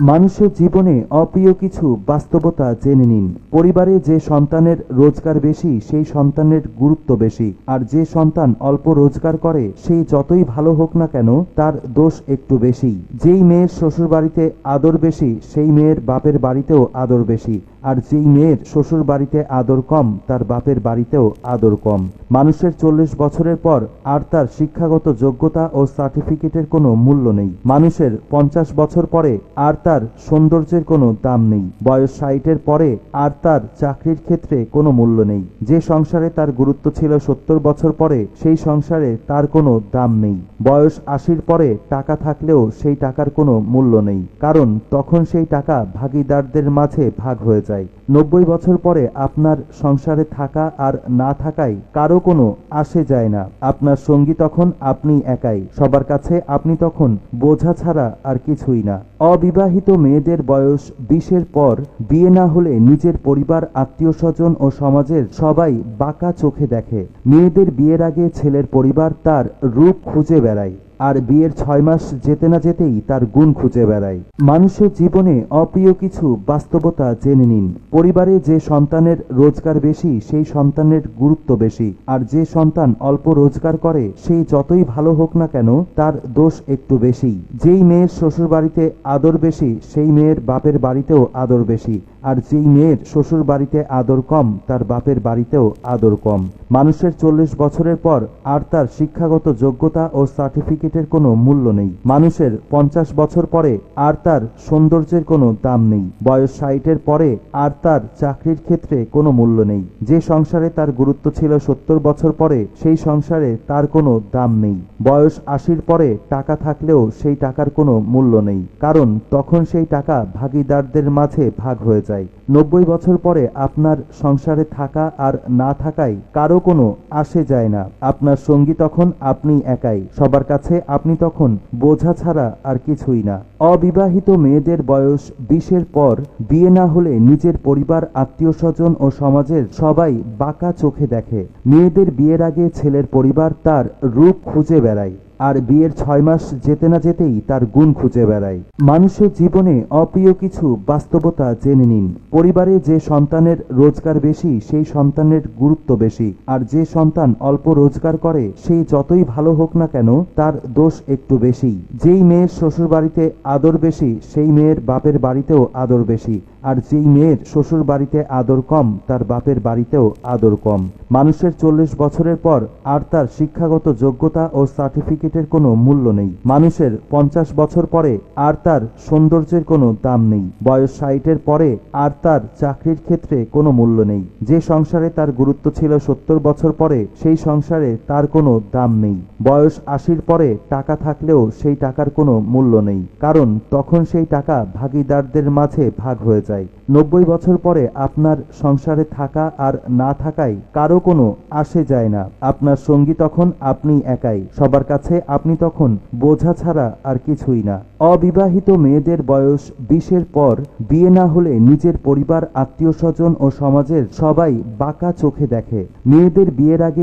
মানুষের জীবনে অপ্রিয় কিছু বাস্তবতা জেনে নিন। পরিবারে যে সন্তানের রোজগার বেশি, সেই সন্তানের গুরুত্ব বেশি। আর যে সন্তান অল্প রোজগার করে সেই যতই ভালো হোক না কেন, তার দোষ একটু বেশি। যেই মেয়ের শ্বশুর বাড়িতে আদর বেশি, সেই মেয়ের বাপের বাড়িতেও আদর বেশি। আর যেই মেয়ের শ্বশুর বাড়িতে আদর কম, তার বাপের বাড়িতেও আদর কম। মানুষের চল্লিশ বছরের পর আর তার শিক্ষাগত যোগ্যতা ও সার্টিফিকেটের কোনো মূল্য নেই। মানুষের পঞ্চাশ বছর পরে আর তার সৌন্দর্যের কোনো দাম নেই। বয়স ষাটের পরে আর তার চাকরির ক্ষেত্রে কোনো মূল্য নেই। যে সংসারে তার গুরুত্ব ছিল সত্তর বছর পরে, সেই সংসারে তার কোনো দাম নেই। বয়স আশির পরে টাকা থাকলেও সেই টাকার কোনো মূল্য নেই। কারণ তখন সেই টাকা ভাগিদারদের মাঝে ভাগ হয়ে যায়। নব্বই বছর পরে আপনার সংসারে থাকা আর না থাকায় কারও কোনো আসে যায় না। আপনার সঙ্গী তখন আপনি একাই। সবার কাছে আপনি তখন বোঝা ছাড়া আর কিছুই না। অবিবাহিত মেয়েদের বয়স বিশের পর বিয়ে না হলে নিজের পরিবার, আত্মীয় স্বজন ও সমাজের সবাই বাঁকা চোখে দেখে। মেয়েদের বিয়ের আগে ছেলের পরিবার তার রূপ খুঁজে বেড়ায়। আর বিয়ের ছয় মাস যেতে না যেতেই তার গুণ খুঁজে বেড়ায়। মানুষের জীবনে অপ্রিয় কিছু বাস্তবতা জেনে নিন। পরিবারে যে সন্তানের রোজগার বেশি, সেই সন্তানের গুরুত্ব বেশি। আর যে সন্তান অল্প রোজগার করে, সেই যতই ভালো হোক না কেন, তার দোষ একটু বেশি। যেই মেয়ের শ্বশুর বাড়িতে আদর বেশি, সেই মেয়ের বাপের বাড়িতেও আদর বেশি। আর যেই মেয়ের শ্বশুর বাড়িতে আদর কম, তার বাপের বাড়িতেও আদর কম। মানুষের চল্লিশ বছরের পর আর তার শিক্ষাগত যোগ্যতা ও সার্টিফিকেটের কোনো মূল্য নেই। মানুষের পঞ্চাশ বছর পরে আর তার সৌন্দর্যের কোনো দাম নেই। বয়স ষাটের পরে আর তার চাকরির ক্ষেত্রে কোনো মূল্য নেই। যে সংসারে তার গুরুত্ব ছিল সত্তর বছর পরে, সেই সংসারে তার কোনো দাম নেই। বয়স আশির পরে টাকা থাকলেও সেই টাকার কোনো মূল্য নেই। কারণ তখন সেই টাকা ভাগিদারদের মাঝে ভাগ হয়ে যায়। নব্বই বছর পরে আপনার সংসারে থাকা আর না থাকায় কারও কোনো আসে যায় না। আপনার সঙ্গী তখন আপনি একাই। সবার কাছে আপনি তখন বোঝা ছাড়া আর কিছুই না। অবিবাহিত মেয়েদের বয়স বিশের পর বিয়ে না হলে নিজের পরিবার আত্মীয় স্বজন ও সমাজের সবাই বাঁকা চোখে দেখে। মেয়েদের বিয়ের আগে ছেলের পরিবার তার রূপ খুঁজে বেড়ায়। আর বিয়ের ছয় মাস যেতে না যেতেই তার গুণ খুঁজে বেড়ায়। মানুষের জীবনে অপ্রিয় কিছু বাস্তবতা জেনে নিন। পরিবারে যে সন্তানের রোজগার বেশি, সেই সন্তানের গুরুত্ব বেশি। আর যে সন্তান অল্প রোজগার করে সেই যতই ভালো হোক না কেন, তার দোষ একটু বেশি। যেই মেয়ের শ্বশুর বাড়িতে আদর বেশি, সেই মেয়ের বাপের বাড়িতেও আদর বেশি। আর যেই মেয়ের শ্বশুর বাড়িতে আদর কম, তার বাপের বাড়িতেও আদর কম। মানুষের চল্লিশ বছরের পর আর তার শিক্ষাগত যোগ্যতা ও সার্টিফিকেটের কোনো মূল্য নেই। মানুষের পঞ্চাশ বছর পরে আর তার সৌন্দর্যের কোনো দাম নেই। বয়স ষাটের পরে আর তার চাকরির ক্ষেত্রে কোনো মূল্য নেই। যে সংসারে তার গুরুত্ব ছিল সত্তর বছর পরে, সেই সংসারে তার কোনো দাম নেই। বয়স আশির পরে টাকা থাকলেও সেই টাকার কোনো মূল্য নেই। কারণ তখন সেই টাকা ভাগিদারদের মাঝে ভাগ হয়ে যায়। নব্বই বছর পরে আপনার সংসারে থাকা আর না থাকায় কারও কোনো আসে যায় না। আপনার সঙ্গী তখন আপনি একাই। সবার কাছে আপনি তখন বোঝা ছাড়া আর কিছুই না। অবিবাহিত মেয়েদের বয়স বিশের পর বিয়ে না হলে নিজের পরিবার, আত্মীয় স্বজন ও সমাজের সবাই বাঁকা চোখে দেখে। মেয়েদের বিয়ের আগে